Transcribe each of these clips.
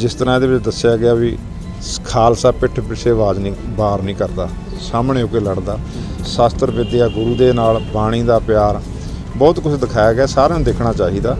ਜਿਸ ਤਰ੍ਹਾਂ ਇਹਦੇ ਵਿੱਚ ਦੱਸਿਆ ਗਿਆ ਵੀ ਖਾਲਸਾ ਪਿੱਠ ਪਿੱਛੇ ਆਵਾਜ਼ ਨਹੀਂ ਬਾਰ ਨਹੀਂ ਕਰਦਾ, ਸਾਹਮਣੇ ਹੋ ਕੇ ਲੜਦਾ। ਸ਼ਾਸਤਰ ਵਿਦਿਆ ਗੁਰੂ ਦੇ ਨਾਲ ਬਾਣੀ ਦਾ ਪਿਆਰ, ਬਹੁਤ ਕੁਝ ਦਿਖਾਇਆ ਗਿਆ, ਸਾਰਿਆਂ ਨੂੰ ਦੇਖਣਾ ਚਾਹੀਦਾ।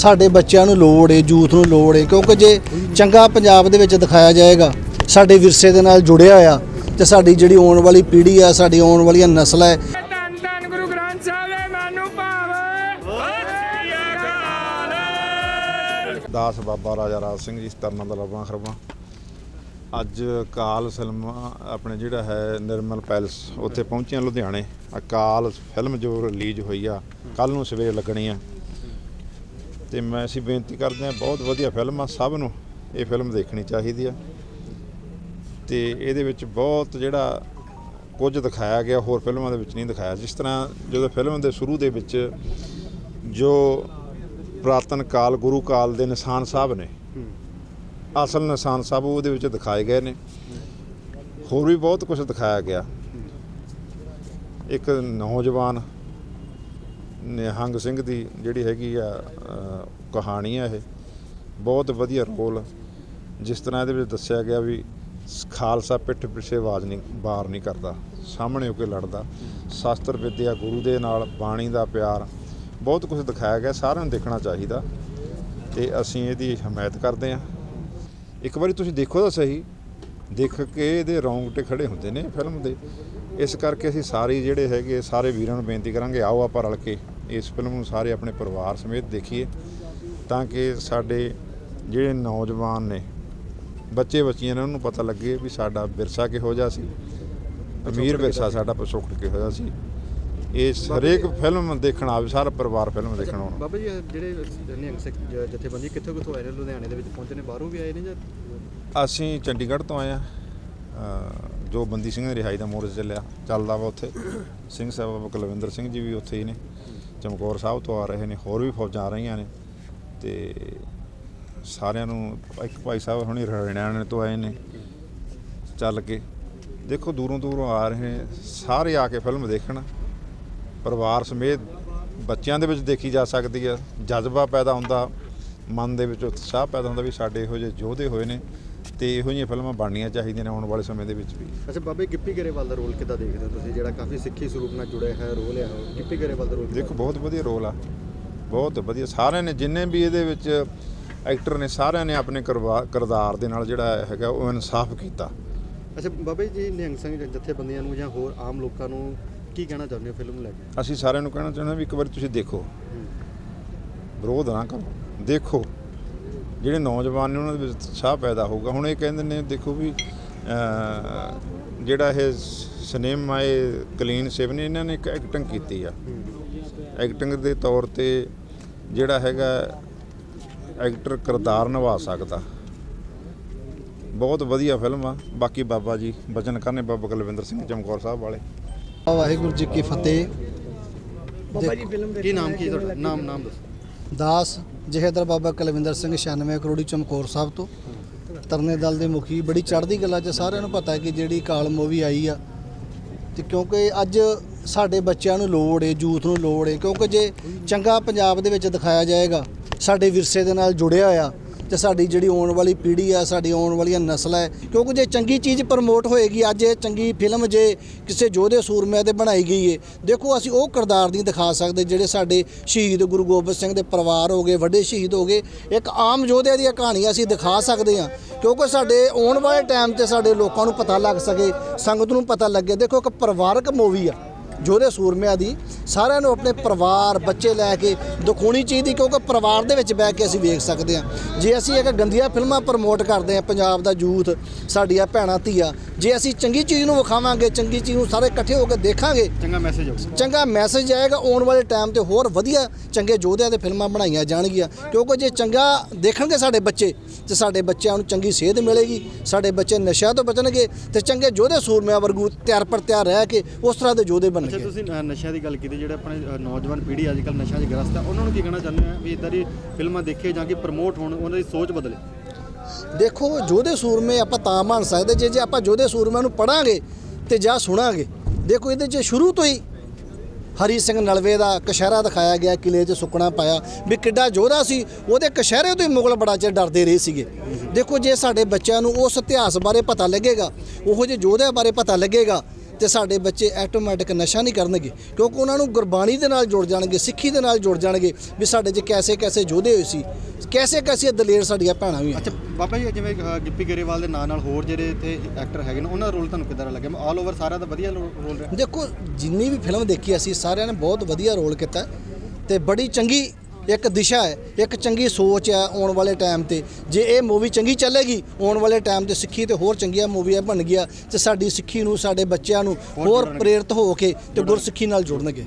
ਸਾਡੇ ਬੱਚਿਆਂ ਨੂੰ ਲੋੜ ਏ ਯੂਥ ਨੂੰ ਲੋੜ ਏ ਕਿਉਂਕਿ ਜੇ ਚੰਗਾ ਪੰਜਾਬ ਦੇ ਵਿੱਚ ਦਿਖਾਇਆ ਜਾਏਗਾ ਸਾਡੇ ਵਿਰਸੇ ਦੇ ਨਾਲ ਜੁੜਿਆ ਆ ਤੇ ਸਾਡੀ ਜਿਹੜੀ ਆਉਣ ਵਾਲੀ ਪੀੜ੍ਹੀ ਆ ਸਾਡੀ ਆਉਣ ਵਾਲੀਆਂ ਨਸਲਾਂ ਹੈ ਧੰਨ ਧੰਨ ਗੁਰੂ ਗ੍ਰੰਥ ਸਾਹਿਬ ਦੇ ਮਨੁ ਭਾਵ। ਦਾਸ ਬਾਬਾ ਰਾਜਾ ਰਾਜ ਸਿੰਘ ਜੀ ਤਰਨਾ ਦਾ ਲਬਾਂ ਖਰਬਾਂ। ਅੱਜ ਅਕਾਲ ਫਿਲਮ ਆਪਣੇ ਜਿਹੜਾ ਹੈ ਨਿਰਮਲ ਪੈਲਸ ਉੱਥੇ ਪਹੁੰਚਿਆ ਲੁਧਿਆਣੇ। ਅਕਾਲ ਫਿਲਮ ਜੋ ਰਿਲੀਜ਼ ਹੋਈ ਆ ਕੱਲ ਨੂੰ ਸਵੇਰੇ ਲੱਗਣੀ ਆ। ਤੇ ਮੈਂ ਅਸੀਂ ਬੇਨਤੀ ਕਰਦੇ ਹਾਂ, ਬਹੁਤ ਵਧੀਆ ਫਿਲਮ ਆ, ਸਭ ਨੂੰ ਇਹ ਫਿਲਮ ਦੇਖਣੀ ਚਾਹੀਦੀ ਆ। ਤੇ ਇਹਦੇ ਵਿੱਚ ਬਹੁਤ ਜਿਹੜਾ ਕੁਝ ਦਿਖਾਇਆ ਗਿਆ, ਹੋਰ ਫਿਲਮਾਂ ਦੇ ਵਿੱਚ ਨਹੀਂ ਦਿਖਾਇਆ। ਜਿਸ ਤਰ੍ਹਾਂ ਜਦੋਂ ਫਿਲਮ ਦੇ ਸ਼ੁਰੂ ਦੇ ਵਿੱਚ ਜੋ ਪ੍ਰਾਤਨ ਕਾਲ, ਗੁਰੂ ਕਾਲ ਦੇ ਨਿਸ਼ਾਨ ਸਾਹਿਬ ਨੇ, ਅਸਲ ਨਿਸ਼ਾਨ ਸਾਹਿਬ ਉਹਦੇ ਵਿੱਚ ਦਿਖਾਏ ਗਏ ਨੇ। ਹੋਰ ਵੀ ਬਹੁਤ ਕੁਝ ਦਿਖਾਇਆ ਗਿਆ। ਇੱਕ ਨੌਜਵਾਨ ਨਿਹੰਗ ਸਿੰਘ ਦੀ ਜਿਹੜੀ ਹੈਗੀ ਆ ਕਹਾਣੀ ਆ ਇਹ। ਬਹੁਤ ਵਧੀਆ ਰੋਲ ਜਿਸ ਤਰ੍ਹਾਂ ਇਹਦੇ ਵਿੱਚ ਦੱਸਿਆ ਗਿਆ ਵੀ ਖਾਲਸਾ ਪਿੱਠ ਪਿੱਛੇ ਆਵਾਜ਼ ਨਹੀਂ ਬਾਰ ਨਹੀਂ ਕਰਦਾ। ਸਾਹਮਣੇ ਹੋ ਕੇ ਲੜਦਾ। ਸ਼ਾਸਤਰ ਵਿਦਿਆ ਗੁਰੂ ਦੇ ਨਾਲ ਬਾਣੀ ਦਾ ਪਿਆਰ। ਬਹੁਤ ਕੁਝ ਦਿਖਾਇਆ ਗਿਆ, ਸਾਰਿਆਂ ਨੂੰ ਦੇਖਣਾ ਚਾਹੀਦਾ। ਤੇ ਅਸੀਂ ਇਹਦੀ ਹਮਾਇਤ ਕਰਦੇ ਹਾਂ। ਇੱਕ ਵਾਰੀ ਤੁਸੀਂ ਦੇਖੋ ਤਾਂ ਸਹੀ। ਦੇਖ ਕੇ ਇਹਦੇ ਰੌਂਗਟੇ ਖੜੇ ਹੁੰਦੇ ਨੇ ਫਿਲਮ ਦੇ। ਇਸ ਕਰਕੇ ਅਸੀਂ ਸਾਰੇ ਜਿਹੜੇ ਹੈਗੇ ਸਾਰੇ ਵੀਰਾਂ ਨੂੰ ਬੇਨਤੀ ਕਰਾਂਗੇ ਆਓ ਆਪਾਂ ਰਲ ਕੇ ਇਸ ਫਿਲਮ ਨੂੰ ਸਾਰੇ ਆਪਣੇ ਪਰਿਵਾਰ ਸਮੇਤ ਦੇਖੀਏ ਤਾਂ ਕਿ ਸਾਡੇ ਜਿਹੜੇ ਨੌਜਵਾਨ ਨੇ ਬੱਚੇ ਬੱਚੀਆਂ ਨੇ ਉਹਨਾਂ ਨੂੰ ਪਤਾ ਲੱਗੇ ਵੀ ਸਾਡਾ ਵਿਰਸਾ ਕਿਹੋ ਜਿਹਾ ਸੀ ਅਮੀਰ ਵਿਰਸਾ ਸਾਡਾ ਪਿਛੋਕੜ ਕਿਹੋ ਜਿਹਾ ਸੀ। ਇਹ ਹਰੇਕ ਫਿਲਮ ਦੇਖਣ ਆਵੇ ਸਾਰਾ ਪਰਿਵਾਰ ਫਿਲਮ ਦੇਖਣ ਆਉਣਾ। ਬਾਬਾ ਜੀ ਜਿਹੜੇ ਨਿਹੰਗ ਸਿੱਖ ਜਥੇਬੰਦੀ ਕਿੱਥੋਂ ਕਿੱਥੋਂ ਆਏ ਨੇ? ਲੁਧਿਆਣੇ ਦੇ ਵਿੱਚ ਪਹੁੰਚੇ ਨੇ ਬਾਹਰੋਂ ਵੀ ਆਏ ਨੇ ਜਾਂ ਅਸੀਂ ਚੰਡੀਗੜ੍ਹ ਤੋਂ ਆਏ ਆ ਜੋ ਬੰਦੀ ਸਿੰਘ ਦੀ ਰਿਹਾਈ ਦਾ ਮੋਰਚਾ ਚੱਲਿਆ ਚੱਲਦਾ ਵਾ ਉੱਥੇ। ਸਿੰਘ ਸਾਹਿਬ ਬਾਬਾ ਕੁਲਵਿੰਦਰ ਸਿੰਘ ਜੀ ਵੀ ਉੱਥੇ ਹੀ ਨੇ। ਚਮਕੌਰ ਸਾਹਿਬ ਤੋਂ ਆ ਰਹੇ ਨੇ ਹੋਰ ਵੀ ਫੌਜਾਂ ਆ ਰਹੀਆਂ ਨੇ। ਤੇ ਸਾਰਿਆਂ ਨੂੰ ਇੱਕ ਭਾਈ ਸਾਹਿਬ ਹੁਣੀ ਹਰਿਆਣੇ ਤੋਂ ਆਏ ਨੇ ਚੱਲ ਕੇ। ਦੇਖੋ ਦੂਰੋਂ ਦੂਰੋਂ ਆ ਰਹੇ ਸਾਰੇ ਆ ਕੇ ਫਿਲਮ ਦੇਖਣ। ਪਰਿਵਾਰ ਸਮੇਤ ਬੱਚਿਆਂ ਦੇ ਵਿੱਚ ਦੇਖੀ ਜਾ ਸਕਦੀ ਹੈ। ਜਜ਼ਬਾ ਪੈਦਾ ਹੁੰਦਾ ਮਨ ਦੇ ਵਿੱਚ ਉਤਸ਼ਾਹ ਪੈਦਾ ਹੁੰਦਾ ਵੀ ਸਾਡੇ ਇਹੋ ਜਿਹੇ ਯੋਧੇ ਹੋਏ ਨੇ ਤੇ ਇਹੋ ਜਿਹੀਆਂ ਫਿਲਮਾਂ ਬਣਨੀਆਂ ਚਾਹੀਦੀਆਂ ਨੇ ਆਉਣ ਵਾਲੇ ਸਮੇਂ ਦੇ ਵਿੱਚ ਵੀ। ਅੱਛਾ ਬਾਬੇ ਗਿੱਪੀ ਗਰੇਵਾਲ ਦਾ ਰੋਲ ਕਿੱਦਾਂ ਦੇਖਦੇ ਹੋ ਤੁਸੀਂ? ਜਿਹੜਾ ਕਾਫੀ ਸਿੱਖੀ ਸਰੂਪ ਨਾਲ ਜੁੜਿਆ ਹੈ ਰੋਲ ਹੈ ਗਿੱਪੀ ਗਰੇਵਾਲ ਦਾ ਰੋਲ ਦੇਖੋ ਬਹੁਤ ਵਧੀਆ ਰੋਲ ਆ। ਬਹੁਤ ਵਧੀਆ। ਸਾਰਿਆਂ ਨੇ ਜਿੰਨੇ ਵੀ ਇਹਦੇ ਵਿੱਚ ਐਕਟਰ ਨੇ ਸਾਰਿਆਂ ਨੇ ਆਪਣੇ ਕਿਰਦਾਰ ਦੇ ਨਾਲ ਜਿਹੜਾ ਹੈਗਾ ਉਹ ਇਨਸਾਫ ਕੀਤਾ। ਅੱਛਾ ਬਾਬੇ ਜੀ ਨਿਹੰਗ ਸਿੰਘ ਜਥੇਬੰਦੀਆਂ ਨੂੰ ਜਾਂ ਹੋਰ ਆਮ ਲੋਕਾਂ ਨੂੰ ਕੀ ਕਹਿਣਾ ਚਾਹੁੰਦੇ ਹੋ ਫਿਲਮ ਨੂੰ ਲੈ ਕੇ? ਅਸੀਂ ਸਾਰਿਆਂ ਨੂੰ ਕਹਿਣਾ ਚਾਹੁੰਦੇ ਹਾਂ ਵੀ ਇੱਕ ਵਾਰੀ ਤੁਸੀਂ ਦੇਖੋ। ਵਿਰੋਧ ਨਾ ਕਰੋ। ਦੇਖੋ। ਜਿਹੜੇ ਨੌਜਵਾਨ ਨੇ ਉਹਨਾਂ ਦੇ ਵਿੱਚ ਉਤਸ਼ਾਹ ਪੈਦਾ ਹੋਊਗਾ। ਹੁਣ ਇਹ ਕਹਿੰਦੇ ਨੇ, ਦੇਖੋ ਵੀ ਜਿਹੜਾ ਇਹ ਸਿਨੇਮਾ, ਇਹ ਕਲੀਨ ਸੇਵ ਨੇ, ਇਹਨਾਂ ਨੇ ਇੱਕ ਐਕਟਿੰਗ ਕੀਤੀ ਆ। ਐਕਟਿੰਗ ਦੇ ਤੌਰ ਤੇ ਜਿਹੜਾ ਹੈਗਾ ਐਕਟਰ ਕਿਰਦਾਰ ਨਿਭਾ ਸਕਦਾ। ਬਹੁਤ ਵਧੀਆ ਫਿਲਮ ਆ। ਬਾਕੀ ਬਾਬਾ ਜੀ, ਬਚਨ ਕਰਨੇ ਬਾਬਾ ਕੁਲਵਿੰਦਰ ਸਿੰਘ ਚਮਕੌਰ ਸਾਹਿਬ ਵਾਲੇ। ਵਾਹਿਗੁਰੂ ਜੀ ਕੀ ਫਤਿਹ। ਕੀ ਨਾਮ ਕੀ ਤੁਹਾਡਾ? ਨਾਮ ਨਾਮ ਦੱਸੋ। ਦਾਸ ਜਹੇਦਰ ਬਾਬਾ ਕੁਲਵਿੰਦਰ ਸਿੰਘ 96 ਕਰੋੜੀ ਚਮਕੌਰ ਸਾਹਿਬ ਤੋਂ। ਤਰਨੇ ਦਲ ਦੇ ਮੁਖੀ ਬੜੀ ਚੜ੍ਹਦੀ ਗੱਲਾਂ 'ਚ ਸਾਰਿਆਂ ਨੂੰ ਪਤਾ ਹੈ ਕਿ ਜਿਹੜੀ ਕਾਲ ਮੂਵੀ ਆਈ ਆ ਤੇ ਕਿਉਂਕਿ ਅੱਜ ਸਾਡੇ ਬੱਚਿਆਂ ਨੂੰ ਲੋੜ ਏ ਯੂਥ ਨੂੰ ਲੋੜ ਏ ਕਿਉਂਕਿ ਜੇ ਚੰਗਾ ਪੰਜਾਬ ਦੇ ਵਿੱਚ ਦਿਖਾਇਆ ਜਾਏਗਾ ਸਾਡੇ ਵਿਰਸੇ ਦੇ ਨਾਲ ਜੁੜਿਆ ਆ ਤੇ ਸਾਡੀ ਜਿਹੜੀ ਆਉਣ ਵਾਲੀ ਪੀੜ੍ਹੀ ਆ, ਸਾਡੀ ਆਉਣ ਵਾਲੀਆਂ ਨਸਲਾਂ ਹੈ ਕਿਉਂਕਿ ਜੇ ਚੰਗੀ ਚੀਜ਼ ਪ੍ਰਮੋਟ ਹੋਏਗੀ, ਅੱਜ ਇਹ ਚੰਗੀ ਫਿਲਮ ਜੇ ਕਿਸੇ ਯੋਧੇ ਸੂਰਮਿਆਂ ਤੇ ਬਣਾਈ ਗਈ ਏ, ਦੇਖੋ ਅਸੀਂ ਉਹ ਕਿਰਦਾਰ ਨਹੀਂ ਦਿਖਾ ਸਕਦੇ ਜਿਹੜੇ ਸਾਡੇ ਸ਼ਹੀਦ ਗੁਰੂ ਗੋਬਿੰਦ ਸਿੰਘ ਦੇ ਪਰਿਵਾਰ ਹੋ ਗਏ, ਵੱਡੇ ਸ਼ਹੀਦ ਹੋ ਗਏ, ਇੱਕ ਆਮ ਯੋਧੇ ਦੀਆਂ ਕਹਾਣੀਆਂ ਅਸੀਂ ਦਿਖਾ ਸਕਦੇ ਹਾਂ, ਕਿਉਂਕਿ ਸਾਡੇ ਆਉਣ ਵਾਲੇ ਟਾਈਮ ਤੇ ਸਾਡੇ ਲੋਕਾਂ ਨੂੰ ਪਤਾ ਲੱਗ ਸਕੇ, ਸੰਗਤ ਨੂੰ ਪਤਾ ਲੱਗੇ, ਦੇਖੋ ਇੱਕ ਪਰਿਵਾਰਕ ਮੂਵੀ ਆ। ਜੋਧੇ ਸੂਰਮਿਆਂ ਦੀ ਸਾਰਿਆਂ ਨੂੰ ਆਪਣੇ ਪਰਿਵਾਰ ਬੱਚੇ ਲੈ ਕੇ ਦਿਖਾਉਣੀ ਚਾਹੀਦੀ ਕਿਉਂਕਿ ਪਰਿਵਾਰ ਦੇ ਵਿੱਚ ਬਹਿ ਕੇ ਅਸੀਂ ਵੇਖ ਸਕਦੇ ਹਾਂ। ਜੇ ਅਸੀਂ ਇੱਕ ਗੰਦੀਆਂ ਫਿਲਮਾਂ ਪ੍ਰਮੋਟ ਕਰਦੇ ਹਾਂ ਪੰਜਾਬ ਦਾ ਯੂਥ ਸਾਡੀਆਂ ਭੈਣਾਂ ਧੀਆਂ ਜੇ ਅਸੀਂ ਚੰਗੀ ਚੀਜ਼ ਨੂੰ ਵਿਖਾਵਾਂਗੇ ਚੰਗੀ ਚੀਜ਼ ਨੂੰ ਸਾਰੇ ਇਕੱਠੇ ਹੋ ਕੇ ਦੇਖਾਂਗੇ ਚੰਗਾ ਮੈਸੇਜ ਆਊਗਾ। ਚੰਗਾ ਮੈਸੇਜ ਆਏਗਾ ਆਉਣ ਵਾਲੇ ਟਾਈਮ ਤੇ ਹੋਰ ਵਧੀਆ ਚੰਗੇ ਯੋਧਿਆਂ ਦੇ ਫਿਲਮਾਂ ਬਣਾਈਆਂ ਜਾਣਗੀਆਂ। ਕਿਉਂਕਿ ਜੇ ਚੰਗਾ ਦੇਖਣਗੇ ਸਾਡੇ ਬੱਚੇ ਤੇ ਸਾਡੇ ਬੱਚਿਆਂ ਨੂੰ ਚੰਗੀ ਸਿਹਤ ਮਿਲੇਗੀ ਸਾਡੇ ਬੱਚੇ ਨਸ਼ਿਆਂ ਤੋਂ ਬਚਣਗੇ ਤੇ ਚੰਗੇ ਯੋਧੇ ਸੂਰਮਿਆਂ ਵਰਗੂ ਤਿਆਰ ਪਰ ਤਿਆਰ ਰਹਿ ਕੇ ਉਸ ਤਰ੍ਹਾਂ ਦੇ ਯੋਧੇ ਅੱਛਾ ਬਣਨਗੇ ਤੁਸੀਂ ਅ, ਨਸ਼ਿਆਂ ਦੀ ਗੱਲ ਕੀਤੀ ਜਿਹੜੇ ਆਪਣੇ ਨੌਜਵਾਨ ਪੀੜ੍ਹੀ ਅੱਜ ਕੱਲ੍ਹ ਨਸ਼ਿਆਂ 'ਚ ਗ੍ਰਸਤ ਹੈ ਉਹਨਾਂ ਨੂੰ ਕੀ ਕਹਿਣਾ ਚਾਹੁੰਦੇ ਆ ਵੀ ਇਦਾਂ ਦੀ ਫਿਲਮਾਂ ਦੇਖੇ ਜਾਂ ਕਿ ਪ੍ਰਮੋਟ ਹੋਣ ਉਹਨਾਂ ਦੀ ਸੋਚ ਬਦਲੇ? ਦੇਖੋ ਯੋਧੇ ਸੂਰਮੇ ਆਪਾਂ ਤਾਂ ਮੰਨ ਸਕਦੇ ਜੇ ਜੇ ਆਪਾਂ ਯੋਧੇ ਸੂਰਮਿਆਂ ਨੂੰ ਪੜਾਂਗੇ ਤੇ ਜਾਂ ਸੁਣਾਂਗੇ ਦੇਖੋ ਇਹਦੇ 'ਚ ਸ਼ੁਰੂ ਤੋਂ ਹੀ ਹਰੀ ਸਿੰਘ ਨਲਵੇ ਦਾ ਕਸ਼ਹਿਰਾ ਦਿਖਾਇਆ ਗਿਆ ਕਿਲੇ 'ਚ ਸੁੱਕਣਾ ਪਾਇਆ। ਵੀ ਕਿੱਡਾ ਯੋਧਾ ਸੀ। ਉਹਦੇ ਕਸ਼ਹਿਰੇ ਤੋਂ ਹੀ ਮੁਗਲ ਬੜਾ ਚਿਰ ਡਰਦੇ ਰਹੇ ਸੀਗੇ। ਦੇਖੋ ਜੇ ਸਾਡੇ ਬੱਚਿਆਂ ਨੂੰ ਉਸ ਇਤਿਹਾਸ ਬਾਰੇ ਪਤਾ ਲੱਗੇਗਾ, ਉਹੋ ਜਿਹੇ ਯੋਧਿਆਂ ਬਾਰੇ ਪਤਾ ਲੱਗੇਗਾ ਤੇ ਸਾਡੇ ਬੱਚੇ ਆਟੋਮੈਟਿਕ ਨਸ਼ਾ ਨਹੀਂ ਕਰਨਗੇ ਕਿਉਂਕਿ ਉਹਨਾਂ ਨੂੰ ਗੁਰਬਾਣੀ ਦੇ ਨਾਲ ਜੁੜ ਜਾਣਗੇ ਸਿੱਖੀ ਦੇ ਨਾਲ ਜੁੜ ਜਾਣਗੇ ਵੀ ਸਾਡੇ 'ਚ ਕੈਸੇ ਕੈਸੇ ਯੋਧੇ ਹੋਏ ਸੀ ਕੈਸੇ ਕੈਸੇ ਦਲੇਰ ਸਾਡੀਆਂ ਭੈਣਾਂ ਵੀ ਅੱਛਾ ਬਾਬਾ ਜੀ ਜਿਵੇਂ ਗਿੱਪੀ ਗਰੇਵਾਲ ਦੇ ਨਾਂ ਨਾਲ ਹੋਰ ਜਿਹੜੇ ਇੱਥੇ ਐਕਟਰ ਹੈਗੇ ਨੇ ਉਹਨਾਂ ਦਾ ਰੋਲ ਤੁਹਾਨੂੰ ਕਿੱਦਾਂ ਲੱਗਿਆ? ਆਲ ਓਵਰ ਸਾਰਿਆਂ ਦਾ ਵਧੀਆ ਰੋਲ ਰਿਹਾ। ਦੇਖੋ ਜਿੰਨੀ ਵੀ ਫਿਲਮ ਦੇਖੀ ਅਸੀਂ ਸਾਰਿਆਂ ਨੇ ਬਹੁਤ ਵਧੀਆ ਰੋਲ ਕੀਤਾ ਤੇ ਬੜੀ ਚੰਗੀ ਇੱਕ ਦਿਸ਼ਾ ਹੈ ਇੱਕ ਚੰਗੀ ਸੋਚ ਹੈ ਆਉਣ ਵਾਲੇ ਟਾਈਮ ਤੇ। ਜੇ ਇਹ ਮੂਵੀ ਚੰਗੀ ਚੱਲੇਗੀ ਆਉਣ ਵਾਲੇ ਟਾਈਮ ਤੇ ਸਿੱਖੀ ਤੇ ਹੋਰ ਚੰਗੀਆਂ ਮੂਵੀਆਂ ਬਣ ਗਿਆ ਤੇ ਸਾਡੀ ਸਿੱਖੀ ਨੂੰ ਸਾਡੇ ਬੱਚਿਆਂ ਨੂੰ ਹੋਰ ਪ੍ਰੇਰਿਤ ਹੋ ਕੇ ਤੇ ਗੁਰਸਿੱਖੀ ਨਾਲ ਜੁੜਨਗੇ।